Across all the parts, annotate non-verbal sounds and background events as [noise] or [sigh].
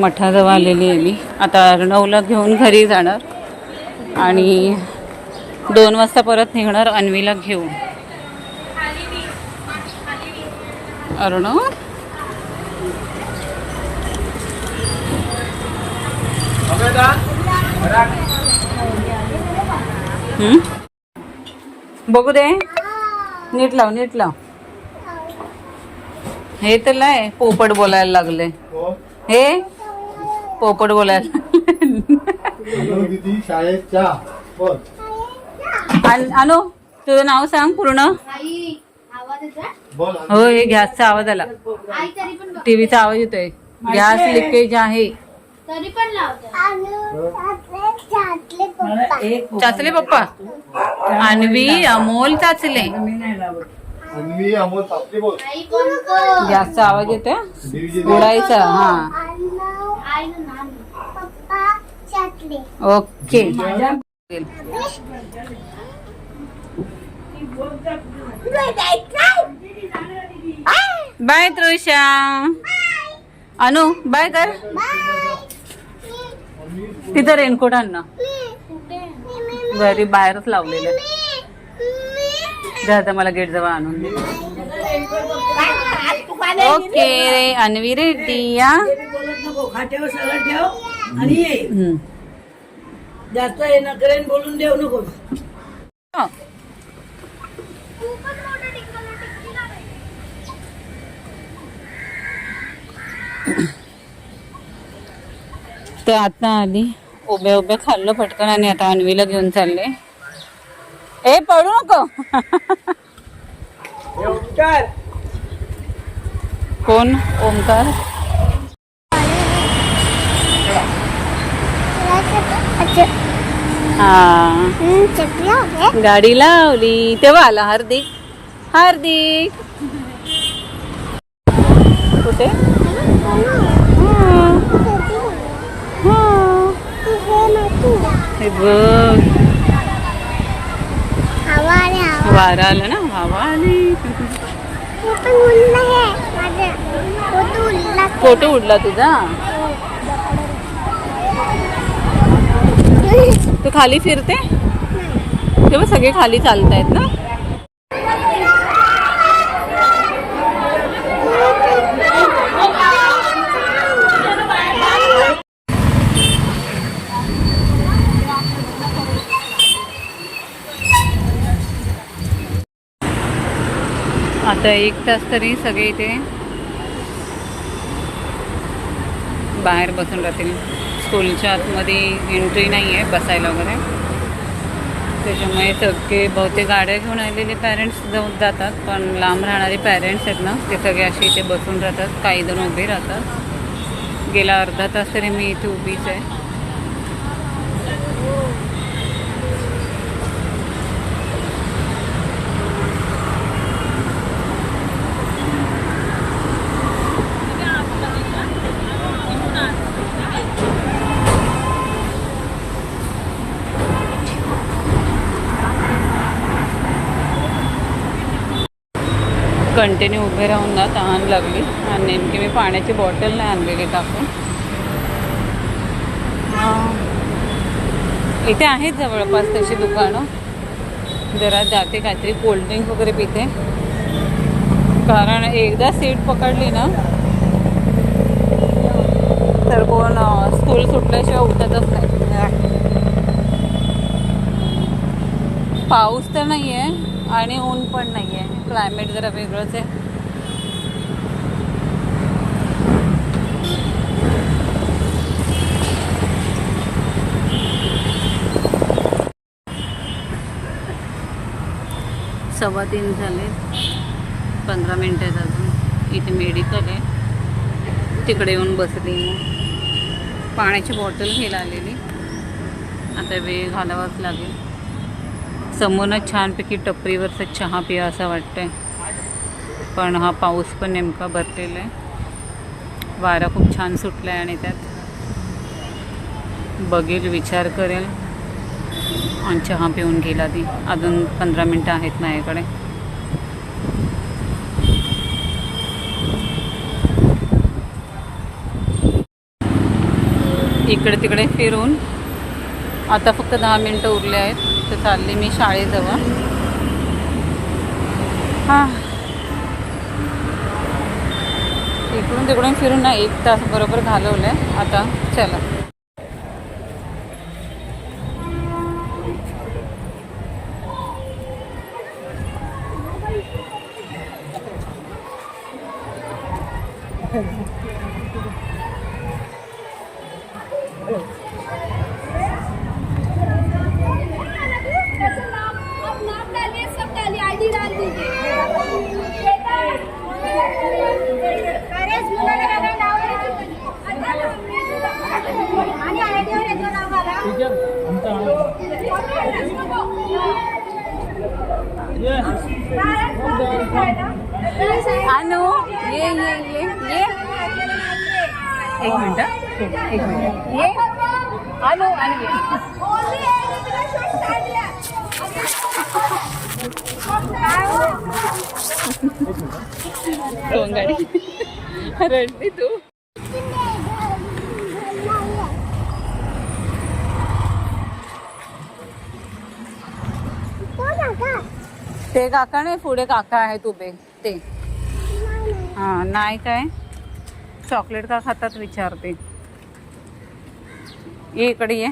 मठाजवळ आलेली आहे मी. आता अर्णवला घेऊन घरी जाणार. आणि दोन वाजता परत निघणार अन्वीला घेऊन. अर्णव? बघू दे. नीट लाव नीट लाव. हे तर लय पोपट बोलायला लागले. हे? पोपट बोलायला. दिदी शाळेत चहा बोल. आण- आणू तुझं नाव सांग पूर्ण. आई आवाज येतोय? बोल हो हे गॅसचा आवाज आला. आई तरी पण बघ- टीव्हीचा आवाज येतोय. गॅस लिकेज आहे. तरी पण लावते चाचले पप्पा? अन्वी अमोल चाचले. अन्वी अमोल सापटे बोल. आई कोणतं गॅसचा आवाज येतोय. उडायचा हा. ओके. बाय त्रुषा अनु बाय कर. तिथं रेनकोट आण ना. घरी बाहेरच लावलेलं आता मला गेट जवळ आणून दे. ओके रे अन्वी रेड्डी या. आणि ये. जास्त हे नकरेन बोलून देऊ नको. [coughs] तर आता आली. उभ्या उभ्या खाल्लं पटकन आणि आता अन्वीला घेऊन चालले. ए पडू नको. कोण? ओंकार? हा. गाडी लावली. तेव्हा आला हार्दिक. हार्दिक. कुठे? हा. हे. बघ. वारा आला ना? हवा आली. फोटो उडला तुझा? तू खाली फिरते? तेव्हा सगळे खाली चालतायत ना? आता एक तास तरी सगळे इथे बाहेर बसून राहतील. स्कूलच्या आतमध्ये एंट्री नाही आहे बसायला वगैरे. त्याच्यामुळे सगळे बहुतेक गाड्या घेऊन आलेले पॅरेंट्स जाऊन जातात पण लांब राहणारे पॅरेंट्स आहेत ना ते सगळे असे इथे बसून राहतात काही जण उभे राहतात. गेला अर्धा तास तरी मी इथे उभीच आहे. कंटिन्यू उभे राहून ना तहान लागली. आणि नेमकी मी पाण्याची बॉटल नाही आणलेली टाकून. इथे आहेत जवळपास तशी दुकानं. जरा जाते काहीतरी कोल्ड्रिंक वगैरे पिते. कारण एकदा सीट पकडली ना तर कोण स्कूल सुटल्याशिवाय उठतच नाही. पाऊस तर नाही आहे आणि ऊन पण नाही आहे क्लायमेट जरा वेगळंच आहे. सव्वा तीन झाले. पंधरा मिनटं आहेत अजून. इथे मेडिकल आहे. तिकडे येऊन बसली पाण्याची बॉटल घ्यायला आलेली. आता वेळ घालावाच लागेल. समोरच छानपैकी टपरीवरचा चहा पिया असं वाटतंय. पण हा पाऊस पण नेमका भरलेला आहे. वारा खूप छान सुटला आहे आणि त्यात बघेल विचार करेल. आणि चहा पिऊन गेला ती अजून पंधरा मिनटं आहेत माझ्याकडे. इकडे तिकडे फिरून. आता फक्त दहा मिनटं उरले आहेत. तर चालले मी शाळेजवळ. हां. इकडून तिकडून फिरून ना एक तास बरोबर घालवलं आहे आता चला आणि आयडियावर येतो ना मला अनु ये ये ये ये एक मिनिट एक मिनिट ये अनु रडली तू. ते काका नाही पुढे काका आहेत उभे. ते. हा नाही काय? चॉकलेट का खातात विचारते. ये इकडे ये.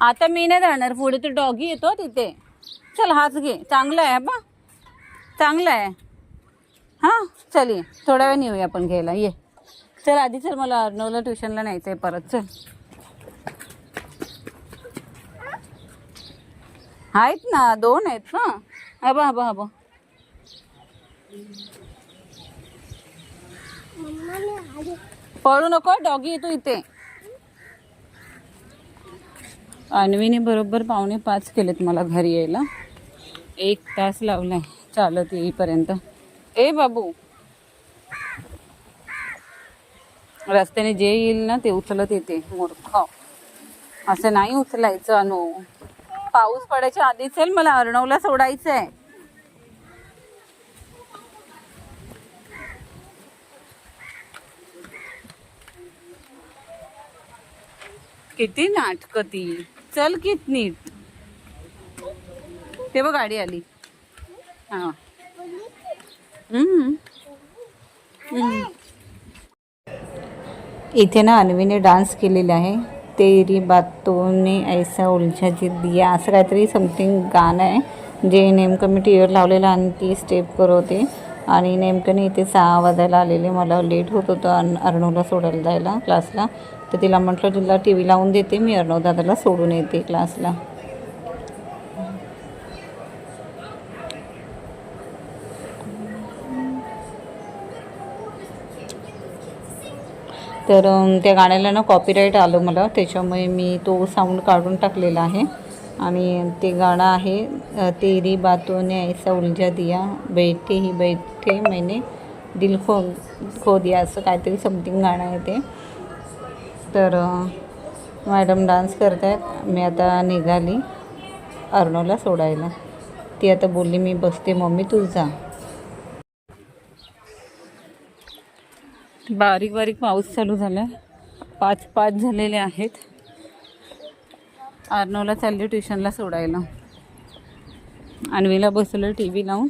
आता मी नाही राहणार पुढे तो डॉगी येतो तिथे. चल हाच घे. चांगला आहे बा चांगला आहे. हां चल ये. थोड्या वेळ येऊया आपण घ्यायला. ये. चल आधी चल मला अर्नवला ट्युशनला न्यायचं आहे परत. चल. आहेत ना दोन आहेत ना. हबा हबा हबा पळू नको डॉगी येतो इथे. अन्वीने बरोबर पावणे पाच केलेत मला घरी यायला. एक तास लावलाय. चालत येईपर्यंत. ए बाबू. रस्त्याने जे येईल ना ते उचलत येते मूर्ख. असं नाही उचलायचं अनु. पाऊस पडायच्या आधी चल मला अर्णवला सोडायचं आहे किती नाटक ती. चल कित नीट. तेव्हा गाडी आली. हा. इथे ना अन्वीने डान्स केलेला आहे. तेरी बातोने ऐसा उलझा जी दिया. असं काहीतरी समथिंग गाणं आहे. जे नेमकं मी टी व्हीवर लावलेलं आणि ती स्टेप करवते आणि नेमकं नाही इथे सहा वाजायला आलेले. मला लेट होत होतं अन अर्णवला सोडायला जायला क्लासला तर तिला म्हटलं तिला टी व्ही लावून देते. मी अर्णव दादाला सोडून येते क्लासला तर त्या गाण्याला ना कॉपीराईट आलं मला. त्याच्यामुळे मी तो साऊंड काढून टाकलेला आहे. आणि ते गाणं आहे तेरी बातों ने ऐसा उलझा दिया. बैठे ही बैठे मैंने दिल खो खो दिया. असं काहीतरी समथिंग गाणं आहे ते. तर मॅडम डान्स करत आहेत मी आता निघाली अर्णवला सोडायला. ती आता बोलली मी बसते. मम्मी तू जा. बारीक बारीक पाऊस चालू झाला. पाच पाच झालेले आहेत. आर्नोला चालली ट्युशनला सोडायला. अन्वीला बसवलं टी व्ही लावून.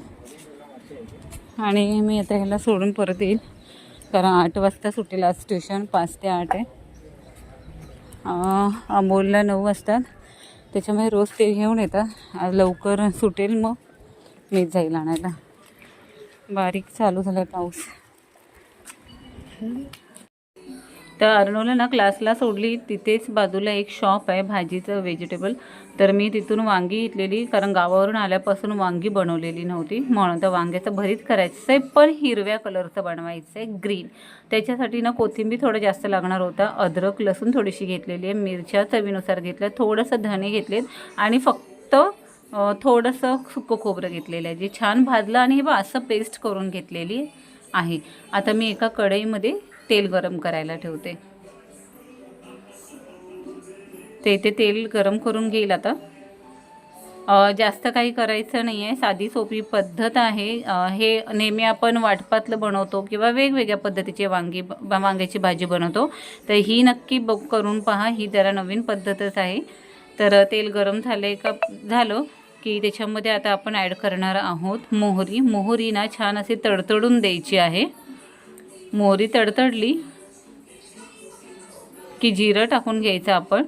आणि मी आता ह्याला सोडून परत येईल. कारण आठ वाजता सुटेल आज ट्युशन पाच ते आठ आहे. अमोलला नऊ वाजतात. त्याच्यामुळे रोज ते घेऊन येतात. आज लवकर सुटेल मग. मी जाईल आणायला. बारीक चालू झाला पाऊस. तर अर्णवला ना क्लासला सोडली. तिथेच बाजूला एक शॉप आहे भाजीचं व्हेजिटेबल तर मी तिथून वांगी घेतलेली कारण गावावरून आल्यापासून वांगी बनवलेली नव्हती. म्हणून तर वांग्याचं भरीत करायचं आहे पण हिरव्या कलरचं बनवायचं आहे ग्रीन त्याच्यासाठी ना कोथिंबीर थोडं जास्त लागणार होता. अद्रक लसूण थोडीशी घेतलेली आहे. मिरच्या चवीनुसार घेतल्या. थोडंसं धणे घेतलेत. आणि फक्त थोडंसं सुकं खोबरं घेतलेलं आहे. जे छान भाजलं आणि हे बा असं पेस्ट करून घेतलेली. आहे. आता मी एका कढईमध्ये तेल गरम करायला ठेवते. ते ते तेल गरम करून घेईल आता. जास्त काही करायचं नाही आहे साधी सोपी पद्धत आहे. हे नेहमी आपण वाटपातलं बनवतो किंवा वेगवेगळ्या पद्धतीचे वांगी ब- वांग्याची भाजी बनवतो. तर ही नक्की बघ करून पहा. ही जरा नवीन पद्धतच आहे. तर तेल गरम झाले का? झालं. की त्याच्यामध्ये आता आपण ॲड करणार आहोत मोहरी. मोहरी ना छान अशी तडतडून द्यायची आहे. मोहरी तडतडली की जिरं टाकून घ्यायचं आपण.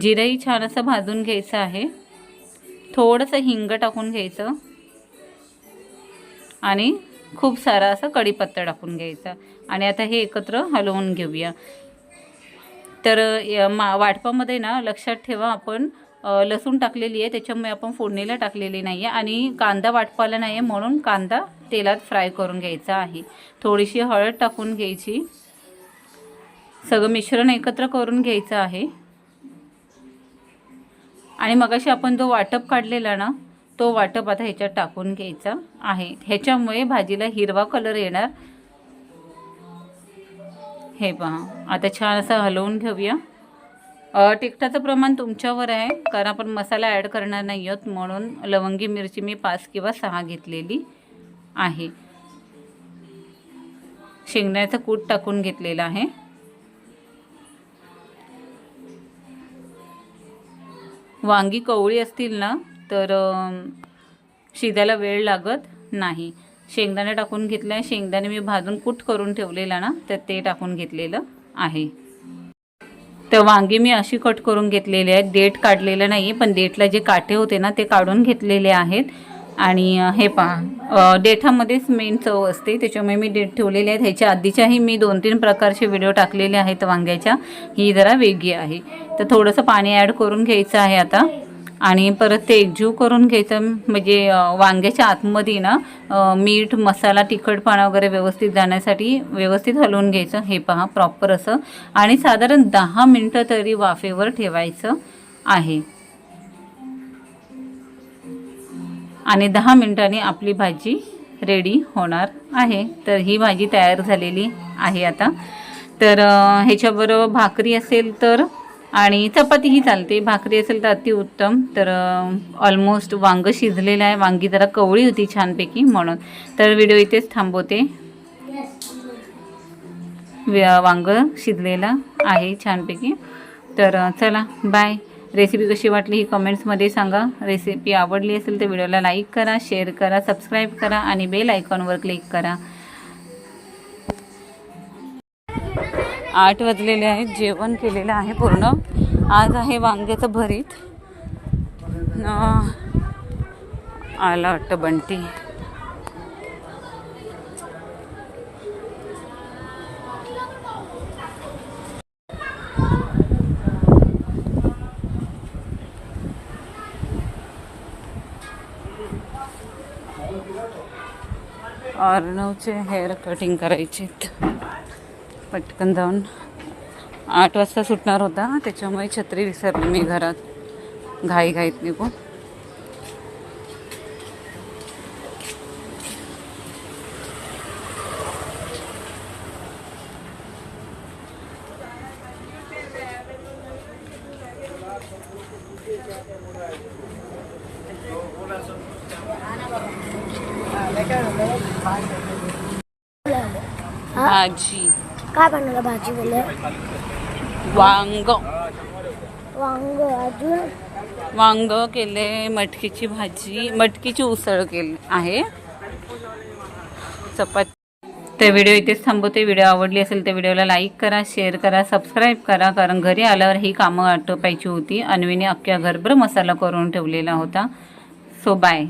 जिरंही छान असं भाजून घ्यायचं आहे. थोडंसं हिंग टाकून घ्यायचं. आणि खूप सारा असं कढीपत्ता टाकून घ्यायचा. आणि आता हे एकत्र हलवून घेऊया. तर या मा वाटपामध्ये ना लक्षात ठेवा आपण लसूण टाकलेली आहे त्याच्यामुळे आपण फोडणीला टाकलेली नाही आहे आणि कांदा वाटपाला नाही आहे म्हणून कांदा तेलात फ्राय करून घ्यायचा आहे. थोडीशी हळद टाकून घ्यायची. सगळं मिश्रण एकत्र करून घ्यायचं आहे. आणि मगाशी आपण जो वाटप काढलेला ना तो वाटप आता ह्याच्यात टाकून घ्यायचा आहे. ह्याच्यामुळे भाजीला हिरवा कलर येणार. हे पहा आता छान असं हलवून घेऊया. तिखटाचं प्रमाण तुमच्यावर आहे कारण आपण मसाला ॲड करणार नाही आहोत म्हणून लवंगी मिरची मी पाच किंवा सहा घेतलेली आहे. शेंगण्याचं कूट टाकून घेतलेलं आहे. वांगी कवळी असतील ना तर शिजायला वेळ लागत नाही. शेंगदाणे टाकून घेतलं आहे. शेंगदाणे मी भाजून कूट करून ठेवलेला ना तर ते टाकून घेतलेलं आहे. तर वांगी मी अशी कट करून घेतलेली आहेत. देठ काढलेलं नाही पण देठला जे काटे होते ना ते काढून घेतलेले आहेत. आणि हे पहा डेठामध्येच देठामध्येच मेन चव असते. त्याच्यामुळे मी देठ ठेवलेले आहेत. ह्याच्या आधीच्याही मी दोन तीन प्रकारचे व्हिडिओ टाकलेले आहेत वांग्याच्या. ही जरा वेगळी आहे. तर थोडंसं पाणी ॲड करून घ्यायचं आहे आता. आणि परत ते एकजीव करून घ्यायचं म्हणजे वांग्याच्या आतमध्ये ना मीठ मसाला तिखटपणा वगैरे व्यवस्थित जाण्यासाठी व्यवस्थित हलवून घ्यायचं. हे पहा प्रॉपर असं. आणि साधारण दहा मिनटं तरी वाफेवर ठेवायचं आहे. आणि दहा मिनटांनी आपली भाजी रेडी होणार आहे. तर ही भाजी तयार झालेली आहे आता. तर ह्याच्याबरोबर भाकरी असेल तर आणि चपाती ही चालते. भाकरी असेल तर अतिउत्तम तर ऑलमोस्ट वांग शिजलेलं आहे. वांगी जरा कवळी होती छानपैकी म्हणून. तर व्हिडिओ इथेच थांबवते. व्य- वांग शिजलेलं आहे छानपैकी. तर चला बाय रेसिपी कशी वाटली ही कमेंट्समध्ये सांगा. रेसिपी आवडली असेल तर व्हिडिओला लाईक करा शेअर करा सबस्क्राईब करा आणि बेल आयकॉनवर क्लिक करा. आठ वाजलेले आहेत जेवण केलेलं आहे पूर्ण. आज आहे वांग्याचं भरीत. आला वाटतं बंटी. अर्णवचे हेअर कटिंग करायचे पटकन जाऊन. आठ वाजता सुटणार होता त्याच्यामुळे छत्री विसरली मी घरात. घाई घाईत निघून भाजी काय बनवलं भाजी वांग. वांग अजून? वांग केले मटकीची भाजी मटकीची उसळ केली आहे. चपाती. तर व्हिडिओ इथेच थांबवते व्हिडिओ आवडली असेल तर व्हिडिओला लाईक करा शेअर करा सबस्क्राईब करा कारण घरी आल्यावर ही कामं आटोपायची होती. अन्वीने अख्ख्या घरभर मसाला करून ठेवलेला होता. So bye